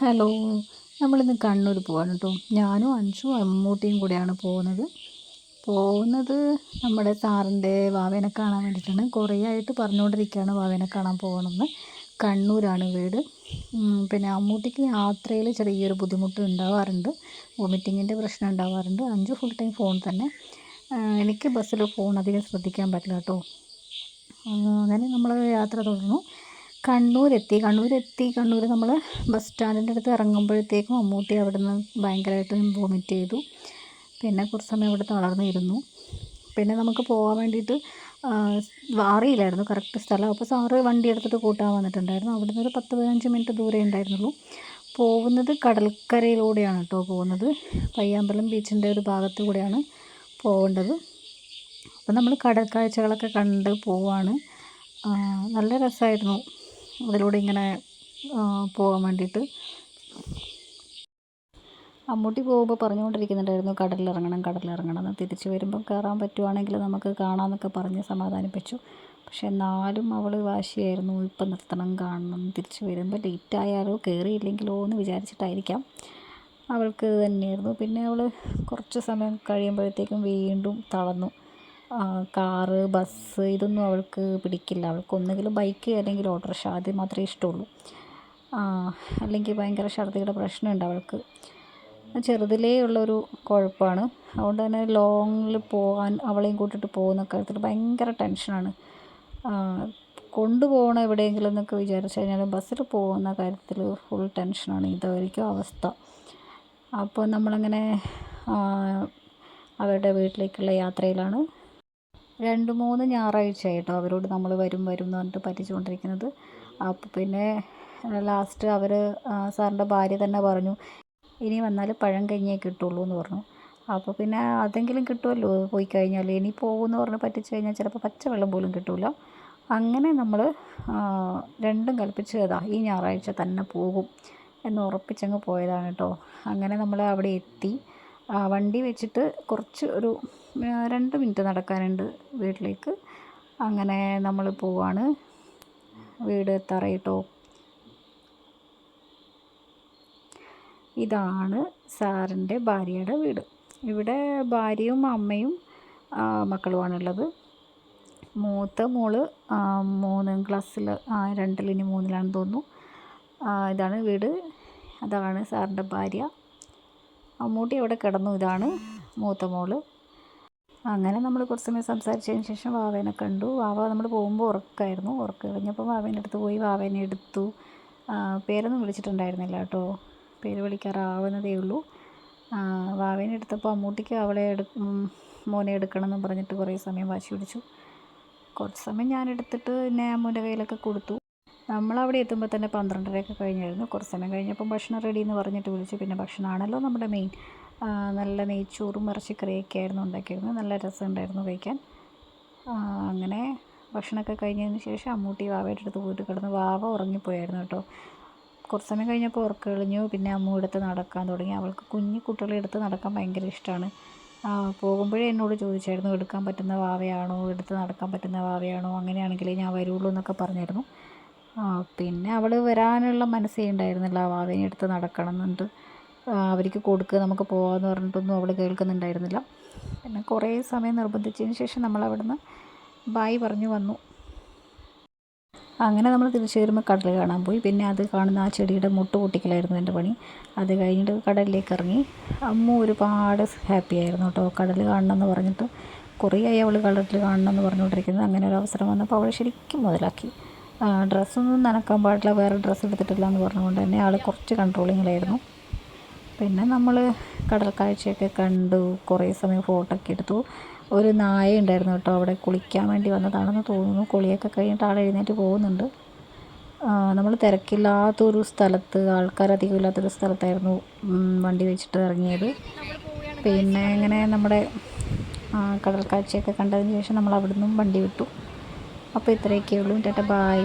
Hello നമ്മളിന്ന് കണ്ണൂർ പോവാണ് കേട്ടോ ഞാനും അഞ്ചും അമ്മൂട്ടിയും കൂടെയാണ് പോകുന്നത്. പോകുന്നത് നമ്മുടെ സാറിന്റെ വാവേനെ കാണാൻ വേണ്ടിയിട്ടാണ്. കുറേ ആയിട്ട് പറഞ്ഞുകൊണ്ടിരിക്കുകയാണ് വാവേനെ കാണാൻ പോകണമെന്ന്. കണ്ണൂരാണ് വീട്. പിന്നെ അമ്മൂട്ടിക്ക് യാത്രയിൽ ചെറിയൊരു ബുദ്ധിമുട്ട് ഉണ്ടാവാറുണ്ട്. വോമിറ്റിങ്ങിന്റെ പ്രശ്നം ഉണ്ടാവാറുണ്ട്. അഞ്ചു ഫുൾ ടൈം ഫോൺ തന്നെ. എനിക്ക് ബസ്സിൽ ഫോൺ അധികം ശ്രദ്ധിക്കാൻ പറ്റില്ല കേട്ടോ അങ്ങനെ നമ്മൾ യാത്ര തുടർന്നു. കണ്ണൂരെത്തി. കണ്ണൂരെത്തി കണ്ണൂർ നമ്മൾ ബസ് സ്റ്റാൻഡിന്റെ അടുത്ത് ഇറങ്ങുമ്പോഴത്തേക്കും മമ്മൂട്ടി അവിടെ നിന്ന് ഭയങ്കരമായിട്ട് വോമിറ്റ് ചെയ്തു. പിന്നെ കുറച്ച് സമയം അവിടെ തളർന്നിരുന്നു പിന്നെ നമുക്ക് പോകാൻ വേണ്ടിയിട്ട് അറിയില്ലായിരുന്നു. കറക്റ്റ് സ്ഥലം. അപ്പോൾ സാറ് വണ്ടി എടുത്തിട്ട് കൂട്ടാൻ വന്നിട്ടുണ്ടായിരുന്നു. അവിടെ നിന്ന് ഒരു പത്ത് പതിനഞ്ച് മിനിറ്റ് ദൂരെ ഉണ്ടായിരുന്നുള്ളൂ. പോകുന്നത് കടൽക്കരയിലൂടെയാണ് കേട്ടോ പോകുന്നത്. പയ്യാമ്പലം ബീച്ചിന്റെ ഒരു ഭാഗത്തു കൂടെയാണ് പോകേണ്ടത്. അപ്പോൾ നമ്മൾ കടൽക്കാഴ്ചകളൊക്കെ കണ്ട് പോവാണ്. നല്ല രസമായിരുന്നു. അതിലൂടെ ഇങ്ങനെ പോകാൻ വേണ്ടിയിട്ട്. അമ്മൂട്ടി പോകുമ്പോൾ പറഞ്ഞുകൊണ്ടിരിക്കുന്നുണ്ടായിരുന്നു കടലിലിറങ്ങണം കടലിലിറങ്ങണം എന്ന്. തിരിച്ചു വരുമ്പം കയറാൻ പറ്റുവാണെങ്കിൽ നമുക്ക് കാണാമെന്നൊക്കെ പറഞ്ഞ് സമാധാനിപ്പിച്ചു. പക്ഷെ എന്നാലും അവൾ വാശിയായിരുന്നു ഇപ്പം നിർത്തണം കാണണം. തിരിച്ചു വരുമ്പോൾ ലേറ്റ് ആയാലോ കയറിയില്ലെങ്കിലോ എന്ന് വിചാരിച്ചിട്ടായിരിക്കാം അവൾക്ക് തന്നെയായിരുന്നു. പിന്നെ അവൾ കുറച്ച് സമയം കഴിയുമ്പോഴത്തേക്കും വീണ്ടും തളർന്നു. കാറ് ബസ് ഇതൊന്നും അവൾക്ക് പിടിക്കില്ല. അവൾക്ക് ഒന്നുകിൽ ബൈക്ക് അല്ലെങ്കിൽ ഓട്ടോറിക്ഷ അത് മാത്രമേ ഇഷ്ടമുള്ളൂ. അല്ലെങ്കിൽ ഭയങ്കര ഛർദിയുടെ പ്രശ്നമുണ്ട് അവൾക്ക്. ചെറുതിലേ ഉള്ളൊരു കുഴപ്പമാണ്. അതുകൊണ്ട് തന്നെ ലോങ്ങിൽ പോകാൻ അവളെയും കൂട്ടിയിട്ട് പോകുന്ന കാര്യത്തിൽ ഭയങ്കര ടെൻഷനാണ്. കൊണ്ടുപോകണം എവിടെയെങ്കിലും എന്നൊക്കെ വിചാരിച്ചു കഴിഞ്ഞാൽ ബസ്സിൽ പോകുന്ന കാര്യത്തിൽ ഫുൾ ടെൻഷനാണ്. ഇതായിരിക്കും അവസ്ഥ. അപ്പോൾ നമ്മളങ്ങനെ അവരുടെ വീട്ടിലേക്കുള്ള യാത്രയിലാണ്. രണ്ട് മൂന്ന് ഞായറാഴ്ചയായിട്ടോ അവരോട് നമ്മൾ വരും വരും എന്ന് പറഞ്ഞിട്ട് പറ്റിച്ചുകൊണ്ടിരിക്കുന്നത്. അപ്പോൾ പിന്നെ ലാസ്റ്റ് അവർ സാറിന്റെ ഭാര്യ തന്നെ പറഞ്ഞു ഇനി വന്നാൽ പഴം കഞ്ഞിയേ കിട്ടുള്ളൂ എന്ന് പറഞ്ഞു. അപ്പോൾ പിന്നെ അതെങ്കിലും കിട്ടുമല്ലോ പോയി കഴിഞ്ഞാൽ ഇനി പോകുമെന്ന് പറഞ്ഞ് പറ്റിച്ചു കഴിഞ്ഞാൽ ചിലപ്പോൾ പച്ചവെള്ളം പോലും കിട്ടില്ല അങ്ങനെ നമ്മൾ രണ്ടും കൽപ്പിച്ച് അതാ ഈ ഞായറാഴ്ച തന്നെ പോകും എന്ന് ഉറപ്പിച്ചങ്ങ് പോയതാണ് കേട്ടോ. അങ്ങനെ നമ്മൾ അവിടെ എത്തി. വണ്ടി വെച്ചിട്ട് കുറച്ച് ഒരു രണ്ട് മിനിറ്റ് നടക്കാനുണ്ട് വീട്ടിലേക്ക്. അങ്ങനെ നമ്മൾ പോവാണ്. വീട് എത്താറായി കേട്ടോ ഇതാണ് സാറിന്റെ ഭാര്യയുടെ വീട്. ഇവിടെ ഭാര്യയും അമ്മയും മക്കളുമാണുള്ളത്. മൂത്ത മോൾ മൂന്നാം ക്ലാസ്സിൽ രണ്ടിലിനി മൂന്നിലാണെന്ന് തോന്നുന്നു. ഇതാണ് വീട്. അതാണ് സാറിന്റെ ഭാര്യ. മമ്മൂട്ടി അവിടെ കിടന്നു. ഇതാണ് മൂത്ത മോൾ. അങ്ങനെ നമ്മൾ കുറച്ച് സമയം സംസാരിച്ചതിന് ശേഷം വാവേനെ കണ്ടു. വാവ നമ്മൾ പോകുമ്പോൾ ഉറക്കമായിരുന്നു ഉറക്ക കഴിഞ്ഞപ്പോൾ വാവേന്റെ അടുത്ത് പോയി. വാവേനെ എടുത്തു. പേരൊന്നും വിളിച്ചിട്ടുണ്ടായിരുന്നില്ല കേട്ടോ. പേര് വിളിക്കാറാവുന്നതേ ഉള്ളൂ. വാവേനെ എടുത്തപ്പോൾ അമ്മൂട്ടിക്ക് അവളെ എടു മോനെ എടുക്കണം എന്ന് പറഞ്ഞിട്ട് കുറേ സമയം വാശി പിടിച്ചു. കുറച്ച് സമയം ഞാൻ എടുത്തിട്ട് പിന്നെ അമ്മൂന്റെ കയ്യിലൊക്കെ കൊടുത്തു. നമ്മളവിടെ എത്തുമ്പോൾ തന്നെ പന്ത്രണ്ടരയൊക്കെ കഴിഞ്ഞായിരുന്നു. കുറച്ച് സമയം കഴിഞ്ഞപ്പം ഭക്ഷണം റെഡി എന്ന് പറഞ്ഞിട്ട് വിളിച്ചു. പിന്നെ ഭക്ഷണമാണല്ലോ നമ്മുടെ മെയിൻ നല്ല നെയ്ച്ചോറും ഇറച്ചിക്കറിയൊക്കെ ആയിരുന്നു ഉണ്ടാക്കിയിരുന്നത്. നല്ല രസമുണ്ടായിരുന്നു കഴിക്കാൻ. അങ്ങനെ ഭക്ഷണമൊക്കെ കഴിഞ്ഞതിന് ശേഷം അമ്മൂട്ടി വാവയുടെ അടുത്ത് പോയിട്ട് കിടന്ന് വാവ ഉറങ്ങിപ്പോയായിരുന്നു കേട്ടോ. കുറച്ച് സമയം കഴിഞ്ഞപ്പോൾ ഉറക്കം എളിഞ്ഞു പിന്നെ അമ്മു എടുത്ത് നടക്കാൻ തുടങ്ങി. അവൾക്ക് കുഞ്ഞു കുട്ടികളെ എടുത്ത് നടക്കാൻ ഭയങ്കര ഇഷ്ടമാണ്. പോകുമ്പോഴേ എന്നോട് ചോദിച്ചായിരുന്നു എടുക്കാൻ പറ്റുന്ന വാവയാണോ? എടുത്ത് നടക്കാൻ പറ്റുന്ന വാവയാണോ? അങ്ങനെയാണെങ്കിലേ ഞാൻ വരുള്ളൂ എന്നൊക്കെ പറഞ്ഞായിരുന്നു. പിന്നെ അവൾ വരാനുള്ള മനസ്സേ ഉണ്ടായിരുന്നില്ല. വാവേനെ എടുത്ത് നടക്കണം എന്നുണ്ട് അവർക്ക് കൊടുക്കുക നമുക്ക് പോകാമെന്ന് പറഞ്ഞിട്ടൊന്നും അവൾ കേൾക്കുന്നുണ്ടായിരുന്നില്ല. പിന്നെ കുറേ സമയം നിർബന്ധിച്ചതിന് ശേഷം നമ്മൾ അവിടുന്ന് ബായ് പറഞ്ഞു വന്നു. അങ്ങനെ നമ്മൾ തിരിച്ചു വരുമ്പോൾ കടൽ കാണാൻ പോയി. പിന്നെ അത് കാണുന്ന ആ ചെടിയുടെ മുട്ട് പൊട്ടിക്കലായിരുന്നു എന്റെ പണി. അത് കഴിഞ്ഞിട്ട് കടലിലേക്ക് ഇറങ്ങി. അമ്മ ഒരുപാട് ഹാപ്പി ആയിരുന്നു കേട്ടോ. കടൽ കാണണമെന്ന് പറഞ്ഞിട്ട് കുറേ ആയി അവൾ കടലിൽ കാണണം എന്ന് പറഞ്ഞുകൊണ്ടിരിക്കുന്നത്. അങ്ങനെ ഒരു അവസരം വന്നപ്പോൾ അവൾ ശരിക്കും മുതലാക്കി. ഡ്രസ്സൊന്നും നനക്കാൻ പാടില്ല. വേറെ ഡ്രസ്സ് എടുത്തിട്ടില്ല എന്ന് പറഞ്ഞുകൊണ്ട് തന്നെ ആൾ കുറച്ച് കൺട്രോളിങ്ങിലായിരുന്നു പിന്നെ നമ്മൾ കടൽ കാഴ്ചയൊക്കെ കണ്ടു. കുറേ സമയം ഫോട്ടോ ഒക്കെ എടുത്തു. ഒരു നായ ഉണ്ടായിരുന്നു കേട്ടോ. അവിടെ കുളിക്കാൻ വേണ്ടി വന്നതാണെന്ന് തോന്നുന്നു. കുളിയൊക്കെ കഴിഞ്ഞിട്ട് ആൾ എഴുന്നേറ്റ് പോകുന്നുണ്ട്. നമ്മൾ തിരക്കില്ലാത്തൊരു സ്ഥലത്ത് ആൾക്കാരധികം ഇല്ലാത്തൊരു സ്ഥലത്തായിരുന്നു വണ്ടി വെച്ചിട്ട് ഇറങ്ങിയത്. പിന്നെ ഇങ്ങനെ നമ്മുടെ കടൽ കാഴ്ചയൊക്കെ കണ്ടതിന് ശേഷം നമ്മൾ അവിടുന്ന് വണ്ടി വിട്ടു. അപ്പോൾ ഇത്രയൊക്കെ ഉള്ളൂ. ടാറ്റ ബായ്